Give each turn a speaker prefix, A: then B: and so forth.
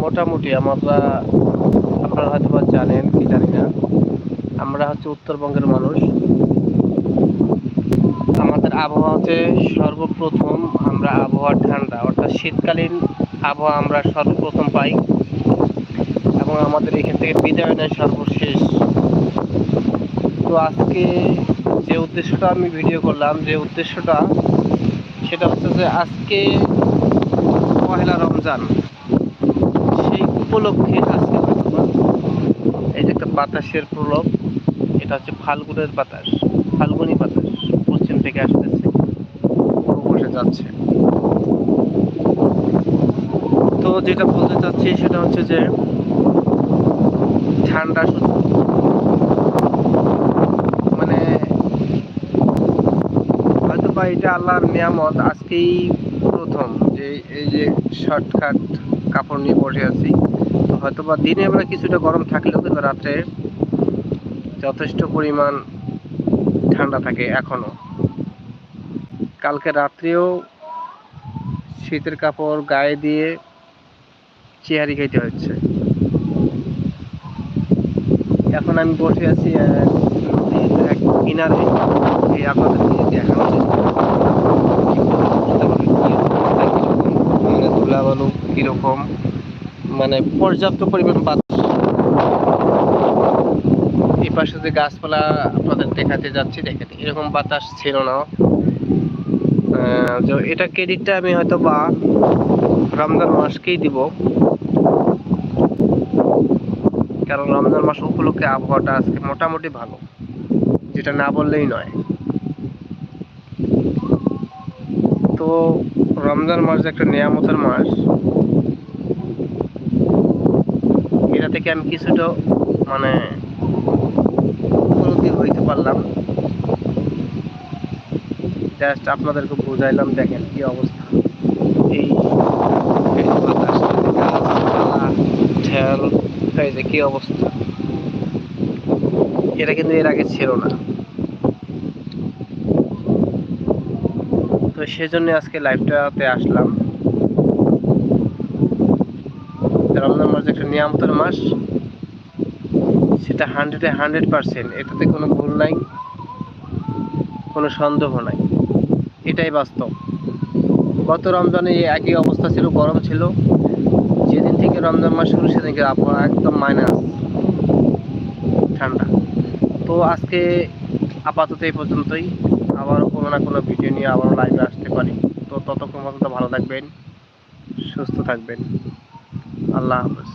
A: মোটামুটি আমরা, আপনারা হয়তো বা জানেন, কি জানি না। আমরা হচ্ছে উত্তরবঙ্গের মানুষ। আমাদের আবহাওয়া হচ্ছে সর্বপ্রথম আমরা আবহাওয়া ঠান্ডা, অর্থাৎ শীতকালীন আবহাওয়া আমরা সর্বপ্রথম পাই। এবং আমাদের এখান থেকে বিদায় নেয় সর্বশেষ। তো আজকে যে উদ্দেশ্যটা আমি ভিডিও করলাম, যে উদ্দেশ্যটা, সেটা হচ্ছে যে আজকে পহেলা রমজান। উপলক্ষে আজকে এই যে একটা বাতাসের প্রলোভ, এটা হচ্ছে ফাল্গুনের বাতাস, ফাল্গুনি বাতাস পশ্চিম থেকে আসতেছে বসে যাচ্ছে। তো যেটা বলতে চাচ্ছি সেটা হচ্ছে যে ঠান্ডা মানে হয়তো বা এটা আল্লাহর নিয়ামত, আজকেই প্রথম যে এই যে শর্টকাট কাপড় নিয়ে বসে আছি। হয়তো বা দিনে আমরা কিছুটা গরম থাকলেও কিন্তু রাত্রে যথেষ্ট পরিমাণ ঠান্ডা থাকে এখনও কালকে রাত্রেও শীতের কাপড় গায়ে দিয়ে চেয়ারি খাইতে হচ্ছে এখন আমি বসে আছি এক কিনারে এই আপনাদের। মানে ধুলাবালু কীরকম মানে পর্যাপ্ত পরিমাণ বাতাস। এই পাশে যে গাছপালা আপনাদের দেখাতে যাচ্ছি, দেখেন, এরকম বাতাস ছিল না। এটা ক্রেডিটটা আমি হয়তো বা রমজান মাসকেই দিব। কারণ রমজান মাস উপলক্ষে আবহাওয়াটা আজকে মোটামুটি ভালো, যেটা না বললেই নয়। তো রমজান মাস একটা নিয়ামতের মাস এটা থেকে আমি কিছুটা মানে উপলব্ধি হইতে পারলাম। জাস্ট আপনাদেরকে বুঝাইলাম, দেখেন কি অবস্থা। এই কি অবস্থা। এটা কিন্তু এর আগে ছিল না। তো সেজন্য আজকে লাইভটাতে আসলাম। রমজান মাস একটা নিয়ামতের মাস, সেটা হান্ড্রেডে হান্ড্রেড পার্সেন্ট এটাতে কোনো ভুল নাই, কোনো সন্দেহ নাই। এটাই বাস্তব। গত রমজানে একই অবস্থা ছিল, গরম ছিল। যেদিন থেকে রমজান মাস শুরু সেদিনকে আবহাওয়া একদম মাইনাস ঠান্ডা। তো আজকে আপাতত এই পর্যন্তই। আবারও কোনো না কোনো ভিডিও নিয়ে আবারও লাইভে আসতে পারি। তো ততক্ষণ পর্যন্ত ভালো থাকবেন, সুস্থ থাকবেন। আল্লাহ হাফেজ